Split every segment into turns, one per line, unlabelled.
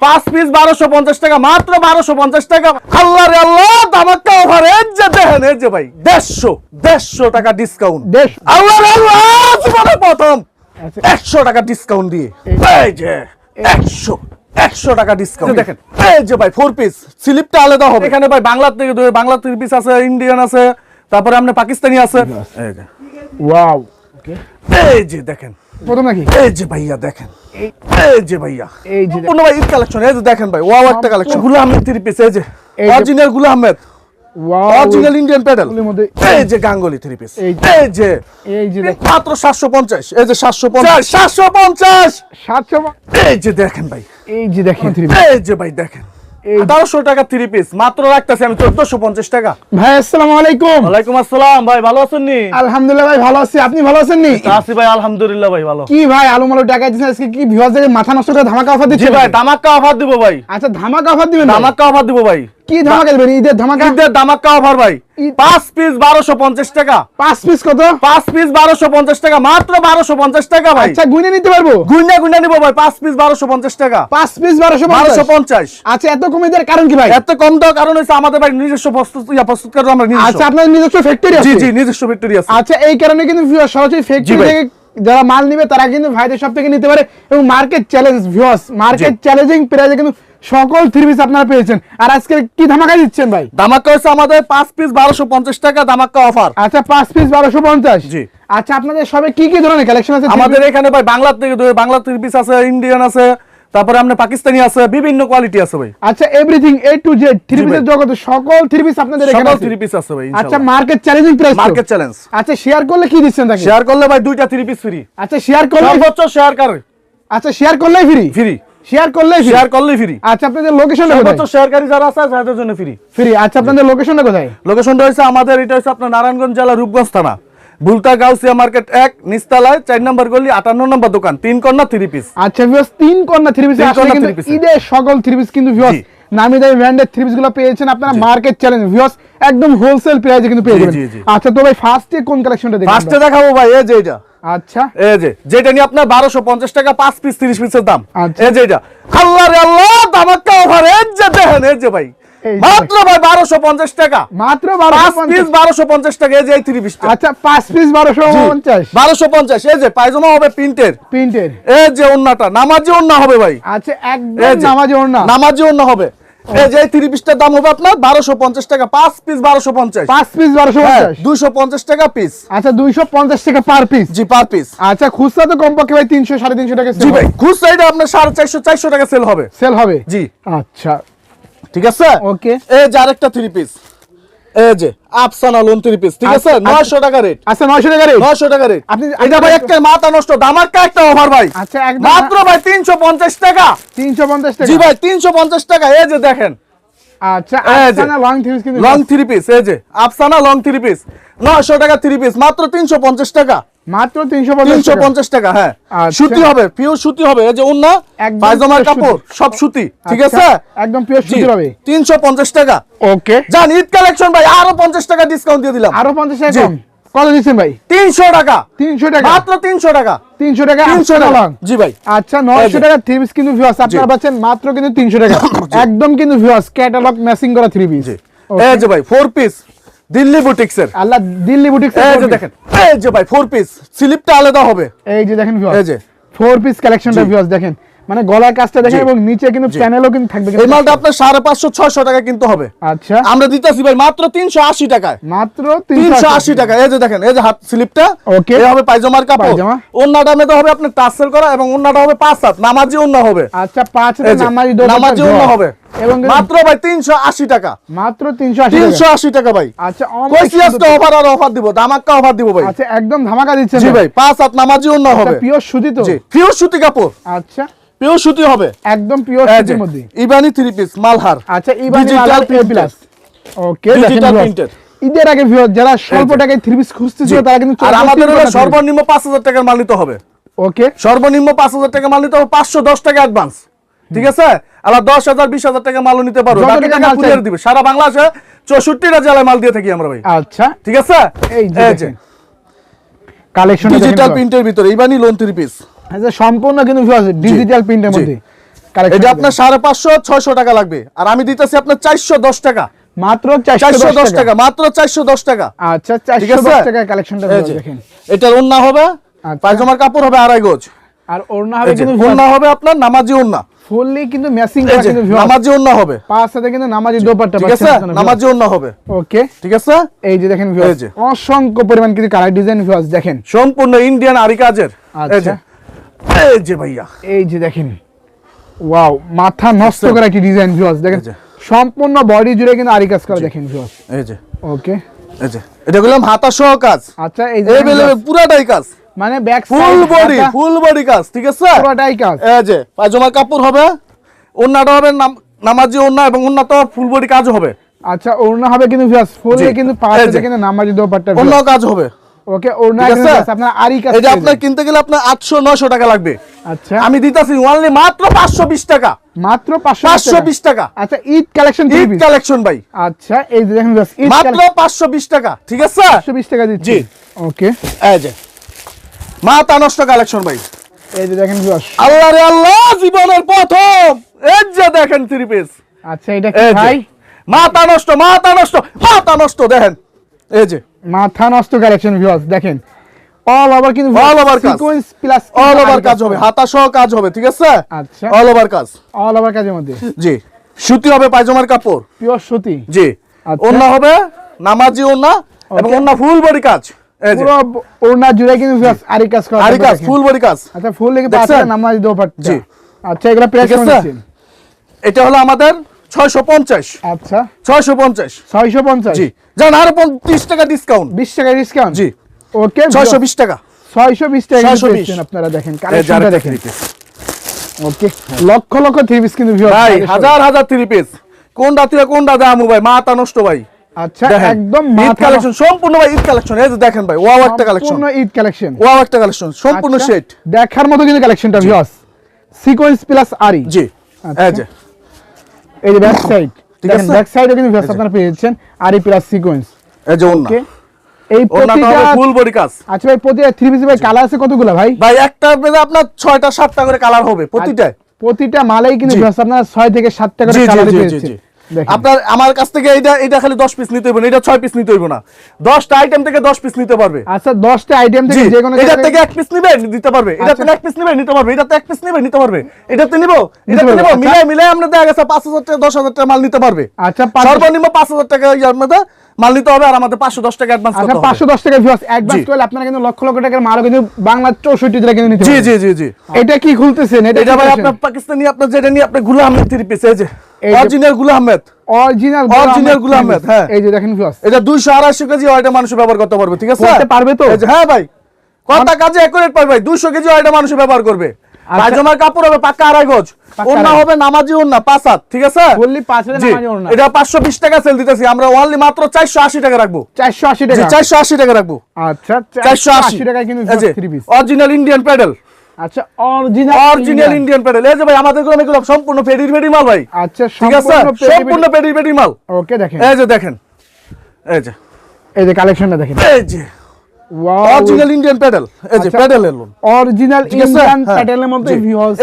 পাঁচ পিস বারোশো পঞ্চাশ টাকা মাত্র বারোশো পঞ্চাশ টাকা। আল্লাহ রে আল্লাহ এই যে দেখেন যে ভাই দেড়শো দেড়শো টাকা ডিসকাউন্ট আল্লাহ রে আল্লাহ জীবনে প্রথম।
আচ্ছা।
একশো টাকা ডিসকাউন্ট দিয়ে। এই যে। একশো একশো টাকা ডিসকাউন্ট দেখেন। এই যে ভাই ফোর পিস স্লিপটা আলাদা হবে। এখানে ভাই বাংলা থেকে দুই- বাংলা থ্রি পিস আছে ইন্ডিয়ান আছে তারপরে আপনার পাকিস্তানি আছে। এই যে।
ওয়াও
এই যে দেখেন।
প্রথম নাকি
এই যে ভাইয়া দেখেন এই যে ভাইয়া
এই যে
ভাই কালেকশন এই যে দেখেন ভাই ওয়াও একটা কালেকশনগুলো আহমেদ থ্রি পিস এই যে অরিজিনালগুলো আহমেদ অরিজিনাল ইন্ডিয়ান প্যাডেল এই যে গাঙ্গুলি থ্রি পিস
এই
যে
এই যে
মাত্র সাতশো পঞ্চাশ এই যে সাতশো পঞ্চাশ সাতশো পঞ্চাশ
সাতশো
এই যে দেখেন ভাই
এই যে দেখেন
এই যে ভাই দেখেন আঠারোশো টাকা থ্রি পিস মাত্র রাখতেছি আমি চোদ্দশো পঞ্চাশ টাকা।
ভাই আসসালামু আলাইকুম।
ওয়ালাইকুম আসসালাম ভাই ভালো আছেন নি?
আলহামদুলিল্লাহ ভাই ভালো আছি। আপনি ভালো আছেন নি?
আসি ভাই আলহামদুলিল্লাহ ভাই ভালো।
কি ভাই আলু মালু টাকা দিচ্ছেন আজকে? কি ভিউয়ার মাথা নষ্ট করে ধামাকা অফার দিচ্ছেন
ভাই ধামাক্কা অফার দিব ভাই।
আচ্ছা ধামাকা অফার দিবেন ভাই?
অফার দিব ভাই।
কি ধামাকা দিবেন? ঈদের ধামাকা?
ঈদের ধামাক্কা অফার ভাই। পাঁচ পিস বারোশো পঞ্চাশ টাকা।
পাঁচ পিস কত?
পাঁচ পিস বারোশো পঞ্চাশ টাকা মাত্র বারোশো পঞ্চাশ টাকা ভাই।
আচ্ছা গুনে নিতে পারব?
গুন্ডা গুন্ডা নিবো ভাই পাঁচ পিস বারোশো পঞ্চাশ টাকা।
পাঁচ পিস বারোশো
বারোশো
পঞ্চাশ। আচ্ছা এত কমে দেওয়ার কারণ কি ভাই?
এত কম দেওয়ার কারণ হচ্ছে আমাদের ভাই নিজস্ব প্রস্তুত ইয়া প্রস্তুত আমরা নিজস্ব।
আচ্ছা আপনার নিজস্ব ফ্যাক্টরি আছে?
জি নিজস্ব ফ্যাক্টরি আছে।
আচ্ছা এই কারণে কিন্তু সরাসরি ফ্যাক্টরি থেকে যারা মাল নিবে তারা কিন্তু ভাইদের সব থেকে নিতে পারে এবং market challenge viewers market challenging কিন্তু সকল থ্রি পিস আপনারা পেয়েছেন। আর আজকে কি ধামাকা দিচ্ছেন ভাই?
ধামাক্কা হচ্ছে আমাদের পাঁচ পিস বারোশো পঞ্চাশ টাকা ধামাক্কা অফার
আচ্ছা পাঁচ পিস বারোশো পঞ্চাশ?
জি।
আচ্ছা আপনাদের সবে কি কি ধরনের কালেকশন আছে?
আমাদের এখানে ভাই বাংলা থেকে বাংলা থ্রি পিস আছে ইন্ডিয়ান আছে তারপরে আপনার পাকিস্তানি আছে বিভিন্ন কোয়ালিটি আছে ভাই।
আচ্ছা everything A to Z three পিসের জগতে সকল থ্রি পিস আপনাদের এখানে
সকল থ্রি পিস আছে ভাই
আচ্ছা market challenging price
market challenge
আচ্ছা শেয়ার করলে কি দিচ্ছেন তাকে
শেয়ার করলে ভাই দুইটা থ্রি পিস ফ্রি
আচ্ছা শেয়ার করলে
সর্বোচ্চ শেয়ার করে?
আচ্ছা শেয়ার করলেই ফ্রি
ফ্রি
শেয়ার করলেই ফ্রি
শেয়ার করলেই ফ্রি
আচ্ছা আপনাদের লোকেশনটা কোথায়?
শেয়ারকারী যারা আছে তাদের জন্য ফ্রি
ফ্রি আচ্ছা আপনাদের লোকেশনটা কোথায়?
লোকেশনটা হচ্ছে আমাদের এটা হচ্ছে আপনার নারায়ণগঞ্জ জেলা রূপগঞ্জ থানা। বুলতা গাউসিয়া মার্কেট এক নিস্তালায় চার নম্বর গলি আটান্ন নম্বর দোকান তিন কর্নার থ্রি পিস
আচ্ছা তিন কর্নার থ্রি পিস। ঈদের সকল থ্রি পিস কিন্তু নামি দামি ব্র্যান্ডের থ্রি পিসগুলো পেয়েছেন। আপনারা মার্কেট চ্যালেঞ্জ একদম হোলসেল প্রাইসে কিন্তু পেয়ে যাবেন। আচ্ছা তো ভাই ফার্স্টে কোন কালেকশনটা দেখবেন
ফার্স্টে দেখাবো ভাই এই যে এটা।
আচ্ছা।
এই যে যেটা নিয়ে আপনার বারোশো পঞ্চাশ টাকা পাঁচ পিস পিসের দাম।
আচ্ছা।
এই যে এটা। আল্লাহ রে আল্লাহ দামাক্কা ওভার এই যে দেখেন এই যে ভাই। মাত্র ভাই বারোশো পঞ্চাশ টাকা।
মাত্র
পিস বারোশো পঞ্চাশ টাকা এই যে এই থ্রি পিসটা
আচ্ছা পাঁচ পিস বারোশো পঞ্চাশ।
বারোশো পঞ্চাশ এই যে পায়জামা হবে প্রিন্টের।
প্রিন্টের।
এই যে ওন্নাটা নামাজি ওন্না হবে ভাই।
আচ্ছা একদম নামাজি ওড়না।
নামাজি ওন্না হবে। এই যে থ্রি পিসটার দাম হবে আপনার বারোশো পঞ্চাশ টাকা পাঁচ পিস বারোশো পঞ্চাশ।
পাঁচ পিস বারোশো
হ্যাঁ
পঞ্চাশ
টাকা পিস
আচ্ছা দুইশো পঞ্চাশ টাকা পার পিস
জি পার পিস
আচ্ছা খুচরা তো কমপক্ষে ভাই তিনশো সাড়ে তিনশো টাকা
জি ভাই খুচরা এটা আপনার সাড়ে চারশো চারশো টাকা সেল হবে।
সেল হবে?
জি।
আচ্ছা
ঠিক আছে?
ওকে
এই যে আরেকটা থ্রি পিস এই যে আফসানা লোন থ্রি পিস ঠিক আছে?
আচ্ছা,
নয়শো টাকা রেট
আচ্ছা নয়শো টাকা রেট
নয়শো টাকা রেট
আপনি-
এটা ভাই একটা মাথা নষ্ট দামাক্কা একটা অফার ভাই।
আচ্ছা একদম
মাত্র ভাই তিনশো পঞ্চাশ টাকা।
তিনশো পঞ্চাশ টাকা।
জি ভাই তিনশো পঞ্চাশ টাকা। এই যে দেখেন
আচ্ছা আফসানা লং থ্রিস কিন্তু
লং থ্রি পিস এই যে আফসানা লং থ্রি পিস নয়শো টাকা থ্রি পিস মাত্র
মাত্র
হ্যাঁ।
আচ্ছা।
সুতি হবে পিওর সুতি হবে এই যে পায়জামার কাপড় সব সুতি ঠিক
আচ্ছা,
আছে?
একদম পিওর সুতি হবে
তিনশো পঞ্চাশ টাকা।
ওকে
জান ঈদ কালেকশন ভাই আরও পঞ্চাশ টাকা ডিসকাউন্ট দিয়ে দিলাম।
আরও পঞ্চাশ টাকা
জি।
কম। কত দিচ্ছেন ভাই?
তিনশো টাকা।
তিনশো টাকা?
মাত্র তিনশো টাকা।
তিনশো টাকা?
তিনশো টাকা। জি ভাই।
আচ্ছা নয়শো টাকা থ্রি পিস কিন্তু ভিউয়ার্স আপনারা পাচ্ছেন মাত্র কিন্তু তিনশো টাকা। একদম কিন্তু ভিউয়ার্স ক্যাটালগ ম্যাচিং করা থ্রি পিস
এই যে ভাই ফোর পিস দিল্লি বুটিক্সের
আল্লাহ দিল্লি বুটিক
এই যে দেখেন এই যে ভাই ফোর পিস স্লিপটা আলাদা হবে।
এই যে দেখেন
এই যে।
ফোর পিস কালেকশনটা। ভিউয়ার্স দেখেন। মানে গলার কাজটা দেখেন এবং নিচে কিন্তু প্যানেলও কিন্তু থাকবে
এই মালটা আপনার সাড়ে পাঁচশো ছয়শো টাকা কিনতে হবে।
আচ্ছা।
আমরা দিতেছি ভাই মাত্র তিনশো আশি টাকায়।
মাত্র
তিনশো আশি টাকা এই যে দেখেন এই যে হাত স্লিপটা
Okay.
এই হবে পায়জামার কাপড়। ওন্নাটা মেতে হবে আপনার টাসেল করা এবং ওন্নাটা হবে পাঁচ হাত। নামাজি ওন্না হবে।
আচ্ছা পাঁচ
যে,
নামাজি
নামাজি ওন্না হবে।
এবং
মাত্র ভাই তিনশো আশি টাকা।
মাত্র তিনশো আশি
তিনশো আশি টাকা ভাই।
আচ্ছা
কইছি আজকে অফার আর অফার দিব দামাক্কা অফার দিব ভাই।
আচ্ছা একদম ধামাকা দিচ্ছেন
জি ভাই। পাঁচ হাত নামাজি ওন্না হবে।
পিওর সুতি তো?
জি পিওর সুতি কাপড়।
আচ্ছা।
পিওর সুতি হবে।
একদম পিওর সুতির মধ্যে
ইবানি থ্রি পিস মালহার
আচ্ছা ইবানি মালার প্লাস ওকে
Digital printed।
ঈদের আগে ভিউয়ার যারা স্বল্প টাকায় থ্রি পিস খুঁজতেছিল তারা কিন্তু
আর আমাদের হলো সর্বনিম্ন পাঁচ হাজার টাকার মাল নিতে হবে।
ওকে
সর্বনিম্ন পাঁচ হাজার টাকা মাল নিতে হবে পাঁচশো দশ টাকা অ্যাডভান্স ঠিক আছে? হাজার বিশ হাজার টাকা মালও নিতে পারব। বাকি
টাকা
কুরিয়ার দিবে। সারা বাংলাদেশে চৌষট্টিটা জেলায় মাল দিয়ে থাকি আমরা ভাই।
আচ্ছা।
ঠিক আছে?
এই যে। কালেকশন
ডিজিটাল প্রিন্টের ভিতরে ইবানি লোন থ্রি পিস
আচ্ছা সম্পূর্ণ কিন্তু ডিজিটাল প্রিন্টের মধ্যে
এটা আপনার সাড়ে পাঁচশো ছয়শো টাকা লাগবে। আর আমি দিতেছি আপনার চারশো দশ টাকা।
মাত্র
চারশো দশ টাকা। মাত্র চারশো দশ টাকা।
আচ্ছা চারশো দশ টাকা কালেকশনটা দেখেন।
এটার ওন্না হবে
আচ্ছা।
পায়জামার কাপড় হবে আড়াই গজ।
আর ওড়না হবে কিন্তু
ওন্না হবে আপনার নামাজি ওন্না
ফুললি কিন্তু ম্যাচিং
এই
করা কিন্তু
নামাজি ওন্না হবে।
পাঁচ সাথে কিন্তু নামাজি দোপাট্টা
ঠিক আছে? নামাজি হবে।
ওকে
ঠিক আছে?
এই যে দেখেন। অসংখ্য পরিমাণ কিন্তু কালার ডিজাইন ভিউয়ার্স দেখেন।
সম্পূর্ণ ইন্ডিয়ান আরি কাজের।
আচ্ছা।
এই যে ভাইয়া।
এই যে দেখেন। ওয়াও মাথা নষ্ট করা একটি ডিজাইন ভিউয়ার্স দেখেন সম্পূর্ণ বডি জুড়ে কিন্তু আরি কাজ করা দেখেন ভিউয়ার্স
এই যে।
ওকে
এই যে। এটা বললাম হাতা সহ কাজ।
আচ্ছা এই যে
পুরাটাই কাজ।
মানে back
full body full body কাজ ঠিক আছে?
পুরোটাই কাজ।
এই যে পায়জামার কাপড় হবে ওন্নাটা হবে নাম- নামাজি ওন্না এবং ওন্না তো ফুল বডি কাজ হবে।
আচ্ছা ওড়না হবে কিন্তু ভিউয়ার্স
জি।
কিন্তু পাঁচ
এই
কিন্তু নামাজি দোপাট্টা
অন্য কাজ হবে।
ওকে আপনার আরি কাজ
এটা আপনার কিনতে গেলে আপনার আটশো নয়শো টাকা লাগবে।
আচ্ছা।
আমি দিতেছি অনলি মাত্র পাঁচশো বিশ টাকা।
মাত্র পাঁচশো
পাঁচশো বিশ টাকা।
আচ্ছা ঈদ কালেকশন
ঈদ কালেকশন ভাই।
আচ্ছা এই দেখেন
মাত্র পাঁচশো বিশ টাকা। ঠিক আছে?
পাঁচশো বিশ টাকা দিচ্ছি। ওকে।
এই যে। মাথা নষ্ট কালেকশন ভাই।
এই যে দেখেন
আল্লাহ রে আল্লাহ জীবনের প্রথম। এই যে দেখেন থ্রি পিস
আচ্ছা এটা কি ভাই?
মাথা নষ্ট মাথা নষ্ট মাথা নষ্ট দেখেন। এই যে।
মাথা নষ্ট কালেকশন ভিউয়ার্স দেখেন। অল ওভার কিন্তু
All over কাজ।
সিকোয়েন্স প্লাস
অল ওভার কাজ হবে। হাতা সহ কাজ হবে ঠিক আছে?
আচ্ছা।
অল ওভার কাজ।
অল ওভার কাজের মধ্যে।
জি। সুতি হবে পায়জামার কাপড়।
পিওর সুতি।
জি।
আচ্ছা।
ওন্না হবে নামাজি ওন্না এবং ওন্না ফুল বডি কাজ।
পুরো ওড়না জুড়ে কিন্তু viewers আরি কাজ করা
আরি কাজ ফুল বডি কাজ।
আচ্ছা ফুল লেগে? পাঁচটা নামাজ দোপাট্টা।
জি।
আচ্ছা এগুলা প্রাইস কেমন
আছে? এটা হলো আমাদের ছয়শো পঞ্চাশ।
আচ্ছা।
ছয়শো পঞ্চাশ।
ছয়শো পঞ্চাশ।
জি। জান আরও পঁচিশ টাকা ডিসকাউন্ট
বিশ টাকা ডিসকাউন্ট
জি।
ওকে
ছয়শো বিশ টাকা।
ছয়শো বিশ টাকা কিন্তু
620
পেয়েছেন আপনারা দেখেন কালেকশনটা দেখেন। ওকে লক্ষ লক্ষ থ্রি পিস কিন্তু
ভাই হাজার হাজার থ্রি পিস কোনটা থেকে কোনটা দামু ভাই? মাথা নষ্ট ভাই।
আচ্ছা একদম
ঈদ কালেকশন সম্পূর্ণ ভাই ঈদ কালেকশন এই যে দেখেন ভাই ওয়াও একটা কালেকশন
সম্পূর্ণ ঈদ কালেকশন
ওয়াও একটা কালেকশন সম্পূর্ণ
আচ্ছা,
সেট
দেখার মতো কিন্তু কালেকশনটা ভিউয়ার্স সিকোয়েন্স প্লাস আরি
জি।
আচ্ছা।
এই যে
ব্যাক সাইড দেখেন? ব্যাক সাইডে কিন্তু ভিউয়ার্স আপনারা পেয়েছেন এই প্লাস সিকোয়েন্স
এই যে ওন্না
এই প্রতিটা
ফুল বডি কাজ।
আচ্ছা ভাই প্রতিটা থ্রি পিস ভাই কালার আছে কতগুলো ভাই?
ভাই একটা পেজে আপনার ছয়টা সাতটা করে কালার হবে প্রতিটা
প্রতিটা মালাই কিন্তু আপনারা ছয় থেকে 7টা করে কালার
জি। আপনার আমার কাছ থেকে এইটা এটা খালি দশ পিস নিতে হইব না এটা ছয় পিস নিতে হইব না। আইটেম থেকে দশ পিস নিতে পারবে।
আচ্ছা আইটেম থেকে যে কোনো
এটা থেকে এক পিস নিবে দিতে পারবে। এটা
আচ্ছা।
থেকে এক পিস নিবে নিতে পারবে। এটা এক পিস নিবে নিতে পারবে। এটাতে নিব এটাতে
পারবে,
নিব
আচ্ছা।
মিলাই মিলাই আমরা দেখা গেছে পাঁচ হাজার টাকা দশ হাজার টাকা মাল নিতে পারবে।
আচ্ছা
সর্বনিম্ন পাঁচ হাজার টাকা ইয়ার মধ্যে মাল নিতে হবে আর আমাদের পাঁচশো দশ টাকা অ্যাডভান্স
আচ্ছা
করতে হবে।
পাঁচশো দশ টাকা ভিউয়ার্স অ্যাডভান্স করলে আপনারা কিন্তু লক্ষ লক্ষ টাকার মালও কিন্তু বাংলা চৌষট্টি জেলা কিন্তু নিতে
জি। জি জি জি।
এটা কি খুলতেছেন? এটা
এটা ভাই আপনার পাকিস্তানি আপনার যেটা নিয়ে আপনি গুলা আহমেদ থ্রি পিস এই যে- অরিজিনালগুলা আহমেদ
অরিজিনাল
Original গুলো আহমেদ, হ্যাঁ।
এই যে দেখেন ভিউয়ার্স
এটা দুইশো আড়াইশো কেজি ওইটা মানুষ ব্যবহার করতে পারবে ঠিক আছে?
করতে পারবে তো?
হ্যাঁ ভাই। কটা কাজে একুরেট পারবে ভাই? দুইশো কেজি ওইটা মানুষ ব্যবহার করবে। পায়জামার কাপড় হবে পাক্কা আড়াই গজ। ওন্না হবে নামাজি ওন্না পাঁচ হাত ঠিক আছে?
বললি পাঁচ হাজার নামাজি ওড়না।
এটা পাঁচশো বিশ টাকা সেল দিতেছি। আমরা অনলি মাত্র চারশো আশি টাকা রাখব।
চারশো আশি
জি
টাকা
চারশো আশি টাকা রাখব।
আচ্ছা টাকা কিন্তু পিস
অরিজিনাল ইন্ডিয়ান প্যাডেল
আচ্ছা অরিজিনাল
অরিজিনাল ইন্ডিয়ান প্যাডেল এই যে ভাই আমাদেরগুলো সম্পূর্ণ পেডির পেডি মাল ভাই।
আচ্ছা
ঠিক আছে? সম্পূর্ণ পেডির পেডি মাল।
ওকে দেখেন।
এই যে দেখেন। এই যে।
এই যে কালেকশনটা দেখেন।
এই যে। অরিজিনাল ইন্ডিয়ান প্যাডেল এই যে
আচ্ছা।
প্যাডেল এলো
অরিজিনাল ইন্ডিয়ান
হ্যাঁ।
মধ্যে।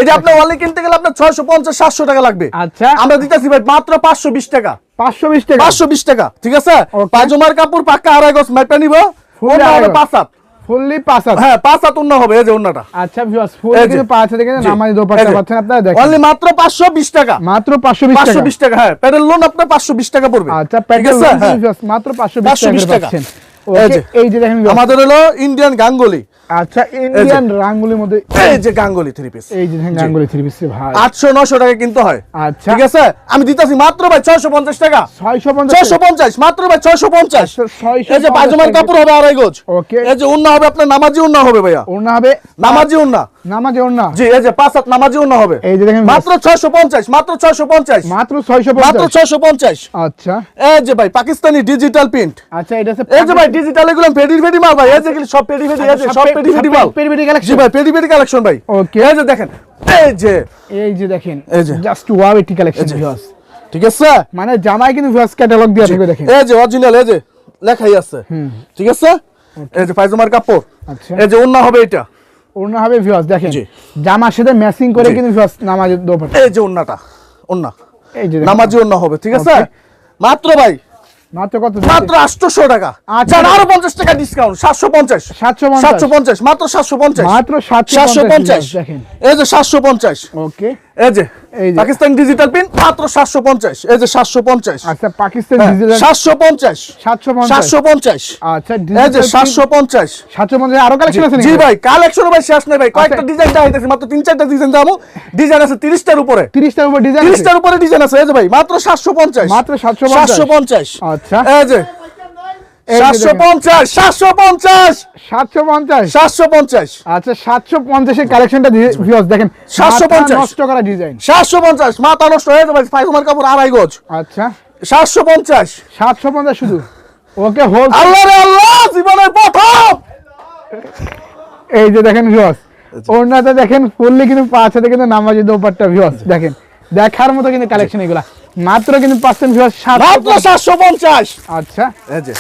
এটা কিনতে গেলে আপনার ছয়শো পঞ্চাশ সাতশো টাকা লাগবে।
আচ্ছা।
আমরা দিতেছি ভাই মাত্র পাঁচশো বিশ টাকা।
পাঁচশো বিশ টাকা?
পাঁচশো বিশ টাকা ঠিক আছে. পায়জামার কাপড় পাক্কা আড়াই গজ ম্যাটটা নিব। হবে পাঁচ হাত।
ফুললি পাঁচ
হ্যাঁ পাঁচ হবে এই যে
আচ্ছা ভিউয়ার্স কিন্তু পাঁচ
থেকে
নামাজি দোপাট্টা পাচ্ছেন আপনারা দেখেন।
অনলি মাত্র পাঁচশো বিশ টাকা।
মাত্র পাঁচশো বিশ
পাঁচশো
টাকা
বিশ টাকা হ্যাঁ প্যাডেল লোন আপনার পাঁচশো বিশ টাকা পড়বে।
আচ্ছা প্যাডেল
লোন ভিউয়ার্স।
মাত্র পাঁচশো বিশ
520
টাকা। পাচ্ছেন।
এই যে।
দেখেন
আমাদের হলো ইন্ডিয়ান গাঙ্গুলি।
আচ্ছা ইন্ডিয়ান রাঙ্গুলির মধ্যে
এই যে গাঙ্গুলি থ্রি পিস
এই যে গাঙ্গুলি থ্রি পিস ভাই।
আটশো নশো টাকা কিনতে হয়।
আচ্ছা।
ঠিক আছে? আমি দিতেছি মাত্র ভাই ছয়শো পঞ্চাশ টাকা।
ছয়শো পঞ্চাশ
ছয়শো পঞ্চাশ মাত্র ভাই ছয়শো পঞ্চাশ।
আচ্ছা, ছয়শো
এই যে পায়জামার কাপড় হবে আড়াই গজ।
ওকে।
এই যে উন্না হবে আপনার নামাজি উন্না হবে ভাইয়া।
ওড়না হবে?
নামাজি উন্না।
নামাজে ওড়না
জি এই যে পাঁচ হাত নামাজি উন্না হবে
এই যে দেখেন
মাত্র ছয়শো পঞ্চাশ মাত্র ছয়শো পঞ্চাশ
মাত্র আচ্ছা
এই যে ভাই পাকিস্তানি ডিজিটাল প্রিন্ট
আচ্ছা এটা
এই যে ভাই ডিজিটাল এগুলো পেডি পেডি মাল ভাই এই যে সব পেডি পেডি এই যে
আচ্ছা,
সব
সব
পেডি পেডি মাল
পেডি পেডি collection?
জি ভাই পেডি পেডি কালেকশন ভাই
ওকে
এই যে দেখেন এই যে
এই যে দেখেন
এই যে।
জাস্ট ওয়াও এটি কালেকশন ভিউয়ার্স
ঠিক আছে
মানে জামাই কিন্তু ভিউয়ার্স ক্যাটালগ দেওয়া থাকবে দেখেন
এই যে অরিজিনাল এই যে লেখাই আছে ঠিক আছে এই যে পায়জামার কাপড়
আচ্ছা
এই যে ওন্না হবে এটা
ওড়না হবে ভিউয়ার্স দেখেন। জামার সাথে ম্যাচিং করে কিন্তু ভিউয়ার্স নামাজ দোপাট্টা
এই যে ওন্নাটা ওন্না।
এই যে।
নামাজি ওন্না হবে ঠিক আছে? মাত্র ভাই?
মাত্র কত
মাত্র আটশোশো টাকা।
আচ্ছা।
আরও পঞ্চাশ টাকা ডিসকাউন্ট সাতশো পঞ্চাশ।
750
সাতশো পঞ্চাশ মাত্র সাতশো পঞ্চাশ।
মাত্র 750
সাতশো পঞ্চাশ।
দেখেন।
এই যে সাতশো পঞ্চাশ।
ওকে
এই যে। পাকিস্তান ডিজিটাল পিন মাত্র সাতশো পঞ্চাশ। এই যে সাতশো পঞ্চাশ।
আচ্ছা পাকিস্তান
হ্যাঁ,
ডিজিটাল
সাতশো পঞ্চাশ।
750
সাতশো পঞ্চাশ।
আচ্ছা
এই যে সাতশো পঞ্চাশ।
750 আরও কালেকশন আছে
জি ভাই কালেকশন ভাই শেষ নাই ভাই। কয়েকটা
আচ্ছা।
ডিজাইন দেখাইতেছি মাত্র তিন চারটা ডিজাইন দামও ডিজাইন আছে তিরিশটার উপরে।
30 টার উপর ডিজাইন
তিরিশটার উপরে ডিজাইন আছে এই যে ভাই মাত্র সাতশো পঞ্চাশ।
মাত্র 750
সাতশো পঞ্চাশ।
আচ্ছা।
এই যে
এই যে
সাতশো
দেখেন।
পঞ্চাশ। সাতশো পঞ্চাশ। সাতশো পঞ্চাশ।
আচ্ছা 750 এর কালেকশনটা দেখেন
750
মাথা নষ্ট করা ডিজাইন
সাতশো পঞ্চাশ মাথা নষ্ট হয়ে যাবে পায়জামার কাপড় আড়াই গজ।
আচ্ছা।
সাতশো পঞ্চাশ।
750 শুধু? ওকে হোল
আল্লাহ রে আল্লাহ জীবনের প্রথম।
এই যে দেখেন ভিউয়ার্স ফুললি কিন্তু পাঁচ হাতে কিন্তু নামাজি ভিউয়ার্স দেখেন। দেখার মতো কিন্তু কালেকশন এগুলা। মাত্র কিন্তু পাচ্ছেন ভিউয়ার্স
মাত্র সাতশো পঞ্চাশ।
আচ্ছা।
এই যে।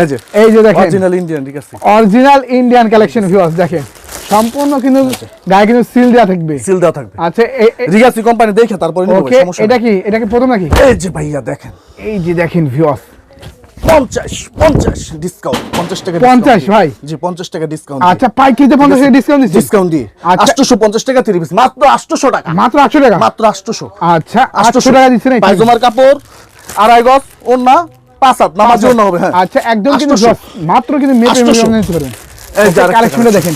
এই যে
এই যে দেখেন।
অরিজিনাল ইন্ডিয়ান ঠিক আছে।
অরিজিনাল ইন্ডিয়ান কালেকশন ভিউয়ার্স দেখেন। সম্পূর্ণ কিন্তু গায়ে কিন্তু সিল দেওয়া থাকবে।
সিল দেওয়া থাকবে।
আচ্ছা
রিগাসি কোম্পানি দেখে তারপরে নিবো
ওকে এটা কি? এটা কি প্রথম নাকি?
এই যে ভাইয়া দেখেন।
এই যে দেখেন ভিউয়ার্স
পঞ্চাশ পঞ্চাশ ডিসকাউন্ট পঞ্চাশ টাকা
50 ভাই?
জি পঞ্চাশ টাকা ডিসকাউন্ট
আচ্ছা পাইকিতে পঞ্চাশ টাকা ডিসকাউন্ট দিচ্ছি
ডিসকাউন্ট দিয়ে।
আচ্ছা।
আটশোশো পঞ্চাশ টাকা তিরিশ মাত্র আটশোশো টাকা।
মাত্র আটশো টাকা?
মাত্র আটশোশো।
আচ্ছা আটশো টাকা দিচ্ছে না
পায়জামার কাপড় আড়াই গজ ওন্না পাঁচ হাত নামাজি ওন্না হবে হ্যাঁ।
আচ্ছা একদম কিন্তু মাত্র কিন্তু মেপে মেপে
800
নিতে পারবেন।
এই যে
কালেকশনটা দেখেন।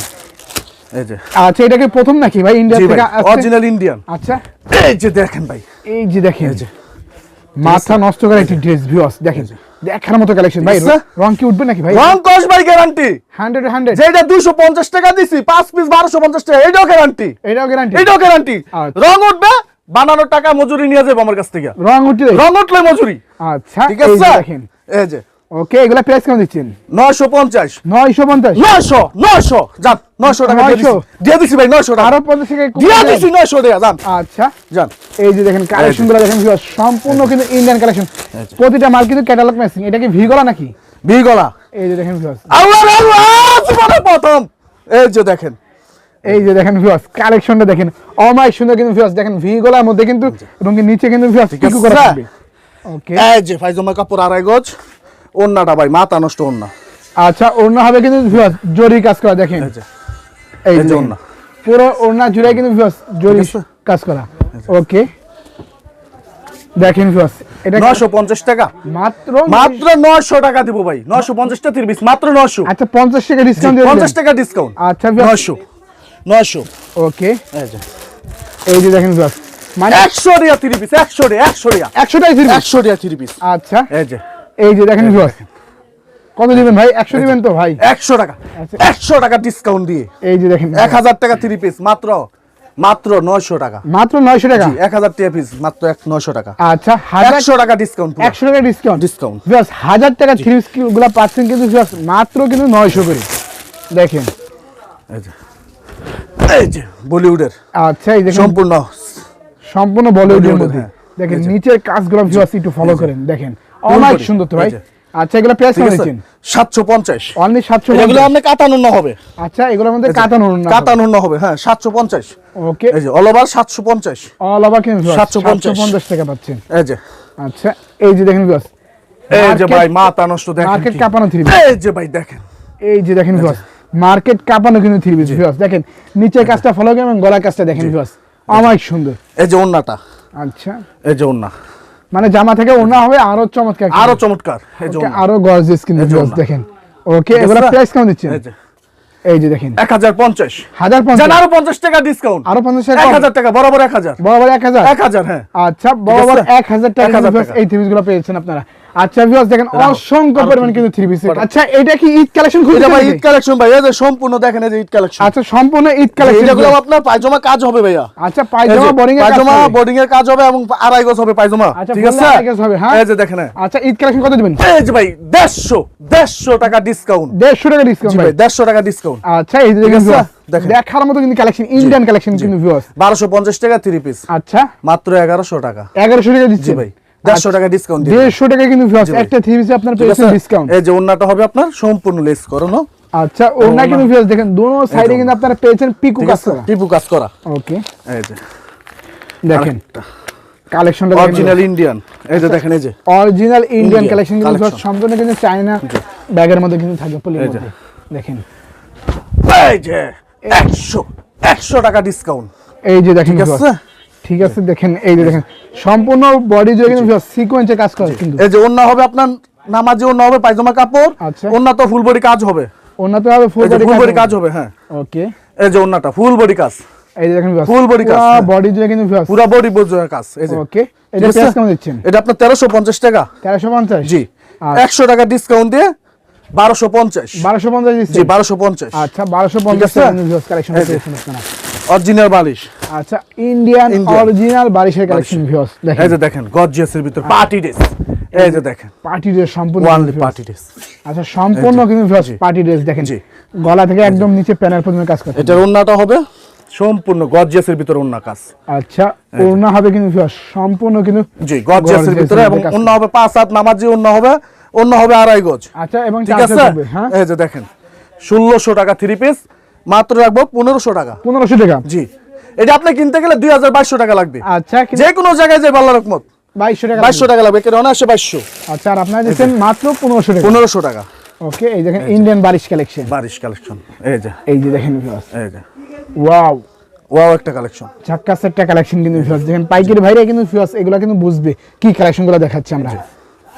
এই যে।
আচ্ছা এটা কি প্রথম নাকি ভাই ইন্ডিয়া থেকে
অরিজিনাল ইন্ডিয়ান
আচ্ছা।
এই যে দেখেন ভাই।
এই যে দেখেন।
যে।
মাথা নষ্ট করে একটি ড্রেস ভিউয়ার্স দেখেন। দেখার মতো কালেকশন ভাই রং কি উঠবে নাকি ভাই?
রং কস ভাই গ্যারান্টি
হান্ড্রেড হান্ড্রেড।
যেটা দুইশো পঞ্চাশ টাকা দিছি পাঁচ পিস বারোশো পঞ্চাশ টাকা এটাও গ্যারান্টি
এটাও গ্যারান্টি
এটাও গ্যারান্টি
আচ্ছা।
রং উঠবে বানানোর টাকা মজুরি নিয়ে যাব আমার কাছ থেকে।
রং উঠবে
রং উঠলে মজুরি।
আচ্ছা
ঠিক আছে
দেখেন।
এই যে।
ওকে এগুলা প্রাইস কেমন দিচ্ছেন?
নয়শো পঞ্চাশ।
নয়শো পঞ্চাশ?
নয়শো নয়শো। যান নয়শো টাকা দিয়ে দিছি। দিয়ে দিছি ভাই নয়শো টাকা।
আরও পঞ্চাশ টাকা কম
দিয়ে দিছি নয়শো টাকা যান।
আচ্ছা।
যান।
এই যে দেখেন কালেকশনগুলো দেখেন viewers, সম্পূর্ণ কিন্তু ইন্ডিয়ান কালেকশন প্রতিটা মাল কিন্তু ক্যাটালগ ম্যাচিং এটা কি ভি গলা নাকি?
ভি গলা
এই যে দেখেন viewers,
আল্লাহ আল্লাহ প্রথম। এই যে দেখেন।
এই যে দেখেন ভিউয়ার্স কালেকশনটা দেখেন। অমাই সুন্দর কিন্তু ভিউয়ার্স দেখেন ভি গলার মধ্যে কিন্তু এবং নিচে কিন্তু ভিউয়ার্স পিকু করা থাকবে? ওকে
এই যে পায়জামা কাপড় আড়াই গজ ওন্নাটা ভাই মাথা নষ্ট ওন্না
আচ্ছা ওড়না হবে কিন্তু ভিউয়ার্স জরি কাজ করা দেখেন।
এই যে। ওড়না।
পুরো ওড়না জুড়ে কিন্তু ভিউয়ার্স জরি কাজ করা। ওকে দেখেন ভিউয়ার্স এটা
নয়শো পঞ্চাশ টাকা।
মাত্র
মাত্র নয়শো টাকা দিব ভাই। নয়শো পঞ্চাশটা তিরিশ মাত্র নয়শো।
আচ্ছা পঞ্চাশ টাকা ডিসকাউন্ট দিয়ে
পঞ্চাশ
দিলেন।
টাকা ডিসকাউন্ট
আচ্ছা viewers,
নয়শো।
ওকে
এই যে।
দেখেন ভিউয়ার্স মানে
একশো রিয়া থ্রি পিস একশো রিয়া একশো রিয়া।
একশো টাকা দিবেন
একশো রিয়া থ্রি পিস
আচ্ছা।
এই যে
এই যে দেখেন কত দিবেন ভাই? একশো দিবেন তো ভাই?
একশো টাকা।
আচ্ছা।
একশো টাকা ডিসকাউন্ট দিয়ে।
এই যে দেখেন।
এক হাজার টাকা থ্রি পিস মাত্র মাত্র নয়শো টাকা।
মাত্র নয়শো টাকা?
এক হাজার টাকা পিস মাত্র এক নয়শো টাকা।
আচ্ছা
একশো টাকা ডিসকাউন্ট
একশো টাকা ডিসকাউন্ট
ডিসকাউন্ট
ভিউয়ার্স হাজার টাকা থ্রি গুলা পাচ্ছেন কিন্তু মাত্র কিন্তু নয়শো করে। দেখেন।
যে। এই যে বলিউডের
আচ্ছা এই দেখেন।
সম্পূর্ণ
সম্পূর্ণ বলিউডের মধ্যে।
হ্যাঁ।
দেখেন নিচের কাজগুলো ভিউয়ার্স একটু ফলো করেন দেখেন। অনেক সুন্দর তো ভাই? আচ্ছা এগুলো প্রাইস
ঠিক
দিচ্ছেন
সাতশো পঞ্চাশ।
অনলি সাতশো
এগুলো আপনি কাতানুন্ন হবে।
আচ্ছা এগুলোর মধ্যে কাতানো না
হবে। হ্যাঁ সাতশো পঞ্চাশ।
ওকে।
এই যে অল ওভার সাতশো পঞ্চাশ।
অল ওভার কিন্তু
750
750 টাকা পাচ্ছেন।
এই যে।
আচ্ছা এই যে দেখেন ভিউয়ার্স
এই যে ভাই মাথা নষ্ট দেখেন
মার্কেট। কাঁপানো থ্রি
এই যে ভাই দেখেন।
এই যে দেখেন ভিউয়ার্স মার্কেট কাঁপানো কিন্তু থ্রি পিস ভিউয়ার্স দেখেন নিচের কাজটা ফলো করেন এবং গলার কাজটা দেখেন ভিউয়ার্স অনেক সুন্দর।
এই যে ওন্নাটা
আচ্ছা।
এই যে ওন্না
মানে জামা থেকে ওনা হবে আরও চমৎকার
আরও চমৎকার। এই যে
আরও গর্জিয়াস কিন্তু ভিউয়ার্স দেখেন। ওকে এগুলা প্রাইস কেমন দিচ্ছেন?
এই যে।
এই যে দেখেন।
এক হাজার পঞ্চাশ।
হাজার
জান
পঞ্চাশ
আরও পঞ্চাশ টাকা ডিসকাউন্ট
আরও পঞ্চাশ টাকা
এক
কম?
হাজার টাকা বরাবর এক হাজার।
বরাবর এক হাজার?
এক হাজার হ্যাঁ।
আচ্ছা বরাবর
আছে?
এক হাজার টাকা
1000 টাকা।
এই থ্রি গুলো পেয়েছেন আপনারা। আচ্ছা ভিউয়ার্স দেখেন অসংখ্য পরিমাণ কিন্তু থ্রি পিস আচ্ছা এটা কি ঈদ কালেকশন খুঁজে
ভাই ঈদ কালেকশন ভাই এই যে সম্পূর্ণ দেখেন এই যে ঈদ কালেকশন
আচ্ছা সম্পূর্ণ ঈদ কালেকশন
এগুলো আপনার পায়জামা কাজ হবে ভাইয়া।
আচ্ছা পায়জামা
যে
বোরিং এর
পায়জামা
পায়জামা
বোর্ডিং এর কাজ হবে এবং আড়াই গজ হবে পায়জামা।
আচ্ছা,
ঠিক আছে?
আড়াই গজ হবে, হ্যাঁ।
এই যে দেখেন। হ্যাঁ।
আচ্ছা ঈদ কালেকশন কত দিবেন?
এই যে ভাই দেড়শো দেড়শো টাকা ডিসকাউন্ট
দেড়শো টাকা ডিসকাউন্ট ভাই।
ভাই দেড়শো টাকা ডিসকাউন্ট
আচ্ছা এই যে দেখেন। দেখার মতো কিন্তু কালেকশন ইন্ডিয়ান কালেকশন কিন্তু ভিউয়ার্স
বারোশো পঞ্চাশ টাকা থ্রি পিস
আচ্ছা।
মাত্র এগারোশো টাকা।
এগারোশো টাকা
জি
দিচ্ছেন
ভাই। দেড়শো টাকা ডিসকাউন্ট
দেড়শো টাকা কিন্তু ভিউয়ার্স
জি ভাই।
একটা থ্রি পিসে আপনার
ঠিক
পেয়েছেন
আছে?
ডিসকাউন্ট
এই যে ওন্নাটা হবে আপনার সম্পূর্ণ লেস করানো
আচ্ছা ওনা কিন্তু ভিউয়ার্স দেখেন দোনো সাইডে কিন্তু আপনারা পেয়েছেন পিকু কাজ করা
টিপু কাজ করা
ওকে
এই যে।
দেখেন কালেকশনটা
অরিজিনাল ইন্ডিয়ান এই যে দেখেন এই যে।
অরিজিনাল ইন্ডিয়ান কালেকশন কিন্তু সম্পূর্ণ কিন্তু চায়না ব্যাগের মধ্যে কিন্তু থাকে দেখেন।
এই যে টাকা ডিসকাউন্ট
এই যে দেখেন
ঠিক আছে?
ঠিক আছে দেখেন এই যে দেখেন সম্পূর্ণ বডি জুড়ে কিন্তু সিকোয়েন্সে কাজ করে কিন্তু।
এই যে অন্য হবে আপনার নামাজি অন্য হবে পায়জামা কাপড়
আচ্ছা।
অন্য তো ফুল বডি কাজ হবে।
ওনা তো হবে ফুল বডি
কাজ হবে। হ্যাঁ।
ওকে
এই যে অন্যটা ফুল বডি কাজ।
এই যে দেখেন
Full body কাজ।
বডি জুড়ে কিন্তু
পুরা বডি বোঝার কাজ এই যে।
ওকে এটা
ঠিক আছে?
প্রাইস কেমন দিচ্ছেন?
এটা আপনার তেরোশো পঞ্চাশ টাকা।
তেরোশো পঞ্চাশ?
জি।
আচ্ছা।
একশো টাকা ডিসকাউন্ট দিয়ে বারোশো পঞ্চাশ।
বারোশো পঞ্চাশ
জি
দিচ্ছেন
বারোশো পঞ্চাশ।
আচ্ছা বারোশো পঞ্চাশ
আছে?
কালেকশন
এই যে।
পেয়েছেন আপনারা।
অরিজিনাল বালিশ।
আচ্ছা ইন্ডিয়ান অরিজিনাল বারিশের কালেকশন ভিউস
এই যে দেখেন গর্জিয়াসের ভিতর পার্টি ড্রেস এই যে দেখেন।
পার্টি ড্রেস সম্পূর্ণ
ওয়ানলি পার্টি ড্রেস
আচ্ছা সম্পূর্ণ কিন্তু ভিউস পার্টি ড্রেস দেখেন। গলা থেকে একদম নিচে প্যানেল পর্যন্ত কাজ
এটার ওন্নাটা হবে সম্পূর্ণ গর্জিয়াসের ভিতর ওন্না কাজ।
আচ্ছা ওড়না হবে কিন্তু সম্পূর্ণ কিন্তু
জি গর্জিয়াসের ভিতরে এবং অন্য হবে পাঁচ হাত নামাজি অন্য হবে অন্য হবে আড়াই গজ।
আচ্ছা এবং
ঠিক
চার্জ
আছে?
হ্যাঁ?
এই যে দেখেন ষোলোশো টাকা থ্রি পিস মাত্র রাখব পনেরোশো টাকা।
পনেরোশো টাকা?
জি। এটা আপনি কিনতে গেলে দুই হাজার বাইশশো টাকা লাগবে।
আচ্ছা
যে কোনো জায়গায় যে ভালো রকমত।
বাইশশো টাকা
বাইশশো টাকা লাগবে কেন আসে বাইশশো।
আচ্ছা আর আপনারা দিচ্ছেন মাত্র পনেরোশো টাকা।
পনেরোশো টাকা।
ওকে এই দেখেন ইন্ডিয়ান বারিশ কালেকশন
বারিশ কালেকশন এই যে।
এই যে দেখেন
এই যে।
ওয়াও
ওয়াও একটা কালেকশন
ঝাক্কাস একটা কালেকশন কিন্তু ভিউস দেখেন পাইকারি ভাইরা কিন্তু ভিউস এগুলো কিন্তু বুঝবে কি কালেকশনগুলো দেখাচ্ছি আমরা।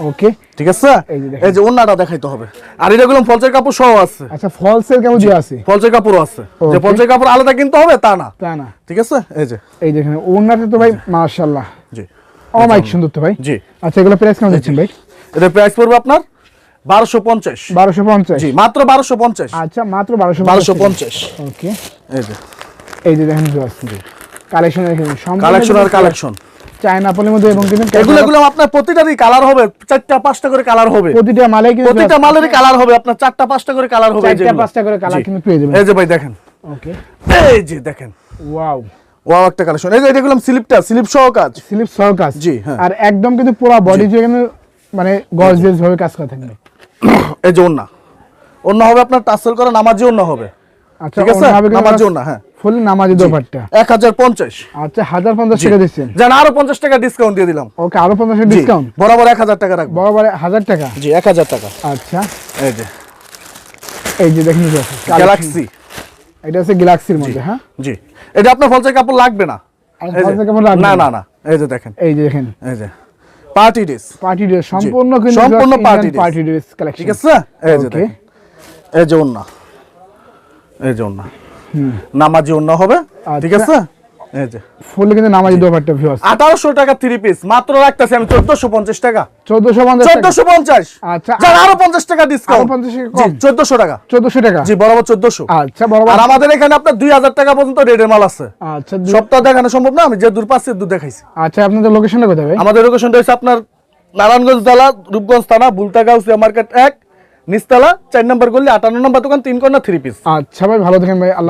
ওকে।
ঠিক আছে?
এই যে
যে ওন্নাটা দেখাইতে হবে। আর এটা গুলো ফলসের কাপড় সহ আছে।
আচ্ছা ফলসের কেমন দেওয়া আছে?
ফলসের কাপড়ও আছে। যে ফলসের কাপড় আলাদা কিনতে হবে তা না।
তা না।
ঠিক আছে? এই যে।
এই দেখেন ওনাতে তো ভাই মাশাআল্লাহ।
জি।
অমাইক সুন্দর তো ভাই।
জি।
আচ্ছা এগুলো প্রাইস কেমন দিচ্ছেন ভাই?
এটা প্রাইস পড়বে আপনার বারোশো পঞ্চাশ।
বারোশো পঞ্চাশ।
জি মাত্র বারোশো পঞ্চাশ।
আচ্ছা মাত্র বারোশো
বারোশো পঞ্চাশ।
ওকে।
এই যে।
এই যে দেখেন কালেকশন
কালেকশন আর কালেকশন
চায়না পলের মধ্যে এবং কিন্তু
এগুলো এগুলো আপনার প্রতিটারই কালার হবে চারটা পাঁচটা করে কালার হবে।
প্রতিটা মালে কিন্তু
প্রতিটা মালেরই কালার হবে আপনার চারটা পাঁচটা করে কালার হবে
চারটা পাঁচটা করে কালার কিন্তু পেয়ে যাবেন।
এই যে ভাই দেখেন।
ওকে
এই যে দেখেন।
ওয়াও
ওয়াও একটা কালেকশন এই যে এটা গুলো স্লিপটা স্লিপ সহ কাজ।
স্লিপ সরকার
জি, হ্যাঁ।
আর একদম কিন্তু পুরো বডি জুড়ে কিন্তু মানে গর্জিয়াস ভাবে কাজ করা থাকবে।
এই যে ওন্না অন্য হবে আপনার টাসেল করা নামাজি অন্য হবে।
আচ্ছা
ঠিক আছে? নামাজি ওন্না হ্যাঁ।
ফুল নামাজি দোপাট্টা।
এক হাজার পঞ্চাশ।
আচ্ছা হাজার পঞ্চাশ টাকা দিচ্ছেন?
যেন আরও পঞ্চাশ টাকা ডিসকাউন্ট দিয়ে দিলাম।
ওকে আরও পঞ্চাশ
জি,
ডিসকাউন্ট
বরাবর এক হাজার টাকা রাখব।
বরাবর হাজার টাকা?
জি এক হাজার টাকা।
আচ্ছা।
এই যে।
এই যে দেখুন
গ্যালাক্সি
এটা হচ্ছে গ্যালাক্সির মধ্যে হ্যাঁ?
জি। এটা আপনার ফলসের কাপড় লাগবে না।
ফলসের কাপড় লাগবে
না
না?
না এই যে দেখেন।
এই যে দেখেন।
এই যে। পার্টি ড্রেস
পার্টি ড্রেস সম্পূর্ণ কিন্তু
সম্পূর্ণ party dress।
Party dress collection
ঠিক আছে? এই যে দেখেন। এই যে ওন্না এই যে ওন্না নামাজি অন্য হবে ঠিক
আচ্ছা।
আছে? এই যে।
ফুল কিন্তু নামাজি দোপাট্টা ভিউস
আঠারোশো টাকা থ্রি পিস মাত্র রাখতেছি আমি টাকা।
আচ্ছা
আরও পঞ্চাশ টাকা ডিসকাউন্ট
50 কম?
চোদ্দশো টাকা।
চোদ্দশো টাকা।
জি বরাবর চোদ্দশো।
আচ্ছা বরাবর।
আর আমাদের এখানে আপনার দুই হাজার টাকা পর্যন্ত রেডের মাল আছে।
আচ্ছা
দেখানো সম্ভব না আমি যে দূর পাচ্ছি দূর দেখাইছি।
আচ্ছা আপনাদের লোকেশনটা কোথায় ভাই?
আমাদের লোকেশনটা হচ্ছে আপনার নারায়ণগঞ্জ জেলা রূপগঞ্জ থানা বুলতাগাউসিয়া মার্কেট এক নিস্তালা চার নম্বর গলি আটান্ন নম্বর দোকান তিন কর্নার থ্রি পিস
আচ্ছা ভাই ভালো থাকেন ভাই আল্লাহ